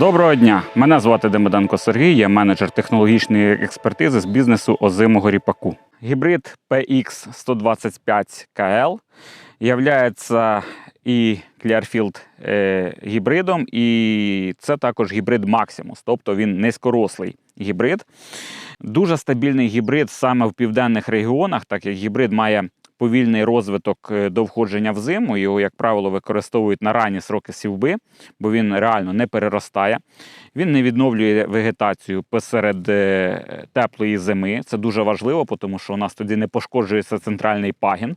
Доброго дня! Мене звати Демиденко Сергій, я менеджер технологічної експертизи з бізнесу озимого ріпаку. Гібрид PX125KL являється і Clearfield е, гібридом, і це також гібрид Maximus, тобто він низькорослий гібрид. Дуже стабільний гібрид саме в південних регіонах, так як гібрид має повільний розвиток е, до входження в зиму. Його, як правило, використовують на ранні сроки сівби, бо він реально не переростає. Він не відновлює вегетацію посеред е, теплої зими. Це дуже важливо, тому що у нас тоді не пошкоджується центральний пагін.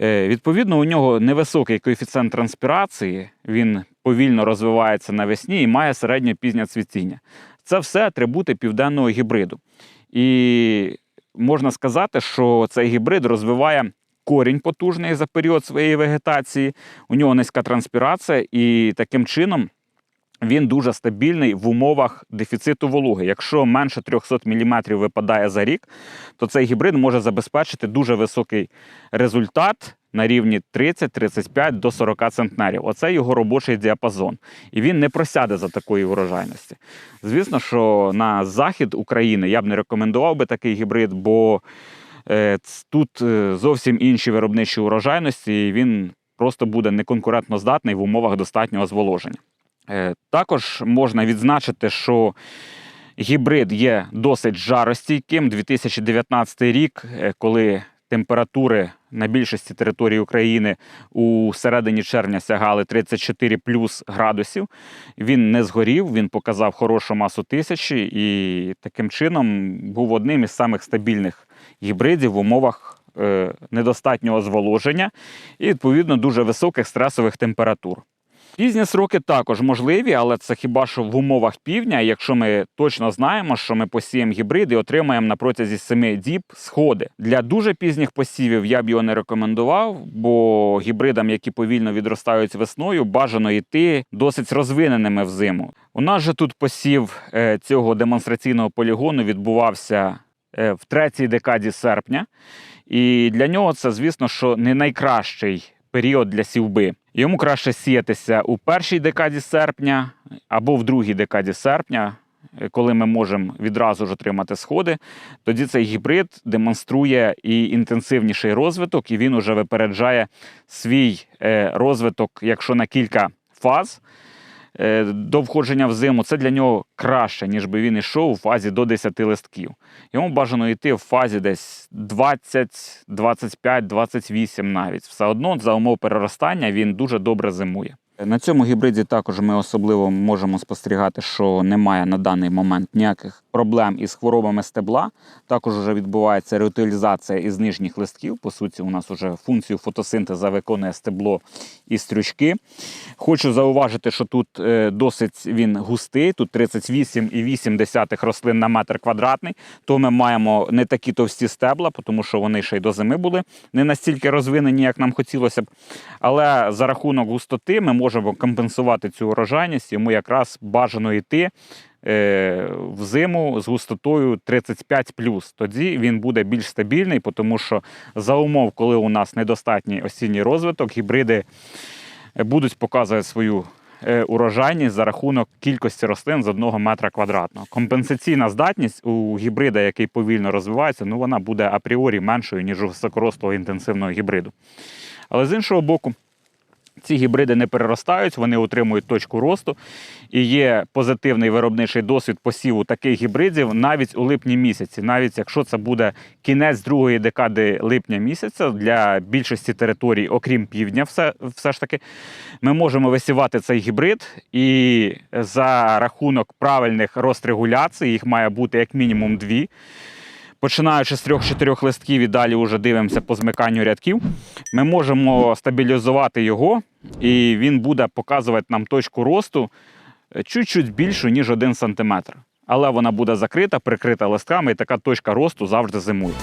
Е, Відповідно, у нього невисокий коефіцієнт транспірації, він повільно розвивається навесні і має середньо пізнє цвітіння. Це все атрибути південного гібриду. І можна сказати, що цей гібрид розвиває корінь потужний за період своєї вегетації, у нього низька транспірація, і таким чином він дуже стабільний в умовах дефіциту вологи. Якщо менше 300 мм випадає за рік, то цей гібрид може забезпечити дуже високий результат на рівні 30-35 до 40 центнерів. Оце його робочий діапазон. І він не просяде за такої врожайності. Звісно, що на захід України я б не рекомендував би такий гібрид, бо е, тут е, зовсім інші виробничі урожайності, і він просто буде неконкурентно здатний в умовах достатнього зволоження. Е, Також можна відзначити, що гібрид є досить жаростійким. 2019 рік, коли температури на більшості території України у середині червня сягали 34 плюс градусів. Він не згорів, він показав хорошу масу тисячі і таким чином був одним із самих стабільних гібридів в умовах е, недостатнього зволоження і відповідно дуже високих стресових температур. Пізні сроки також можливі, але це хіба що в умовах півдня, якщо ми точно знаємо, що ми посіємо гібрид і отримаємо на протязі 7 діб сходи. Для дуже пізніх посівів я б його не рекомендував, бо гібридам, які повільно відростають весною, бажано йти досить розвиненими взиму. У нас же тут посів е, цього демонстраційного полігону відбувався е, в третій декаді серпня. І для нього це, звісно, що не найкращий період для сівби. Йому краще сіятися у першій декаді серпня або в другій декаді серпня, коли ми можемо відразу ж отримати сходи. Тоді цей гібрид демонструє і інтенсивніший розвиток, і він уже випереджає свій е, розвиток, якщо на кілька фаз до входження в зиму, це для нього краще, ніж би він йшов у фазі до 10 листків. Йому бажано йти в фазі десь 20, 25, 28 навіть. Все одно за умов переростання він дуже добре зимує. На цьому гібриді також ми особливо можемо спостерігати, що немає на даний момент ніяких проблем із хворобами стебла. Також вже відбувається реутилізація із нижніх листків. По суті, у нас вже функцію фотосинтеза виконує стебло і стрючки. Хочу зауважити, що тут е, досить він густий, тут 38,8 рослин на метр квадратний. То ми маємо не такі товсті стебла, тому що вони ще й до зими були не настільки розвинені, як нам хотілося б. Але за рахунок густоти ми можемо компенсувати цю урожайність, йому якраз бажано йти. е, В зиму з густотою 35 Тоді він буде більш стабільний, тому що за умов, коли у нас недостатній осінній розвиток, гібриди будуть показувати свою е, урожайність за рахунок кількості рослин з одного метра квадратного. Компенсаційна здатність у гібрида, який повільно розвивається, ну вона буде апріорі меншою, ніж у високорослого інтенсивного гібриду. Але з іншого боку, ці гібриди не переростають, вони утримують точку росту. І є позитивний виробничий досвід посіву таких гібридів навіть у липні місяці. Навіть якщо це буде кінець другої декади липня місяця для більшості територій, окрім півдня, все, все ж таки, ми можемо висівати цей гібрид. І за рахунок правильних розрегуляцій, їх має бути як мінімум дві. Починаючи з трьох-чотирьох листків і далі вже дивимося по змиканню рядків, ми можемо стабілізувати його, і він буде показувати нам точку росту е, чуть-чуть більшу, ніж 1 см. Але вона буде закрита, прикрита листками, і така точка росту завжди зимує.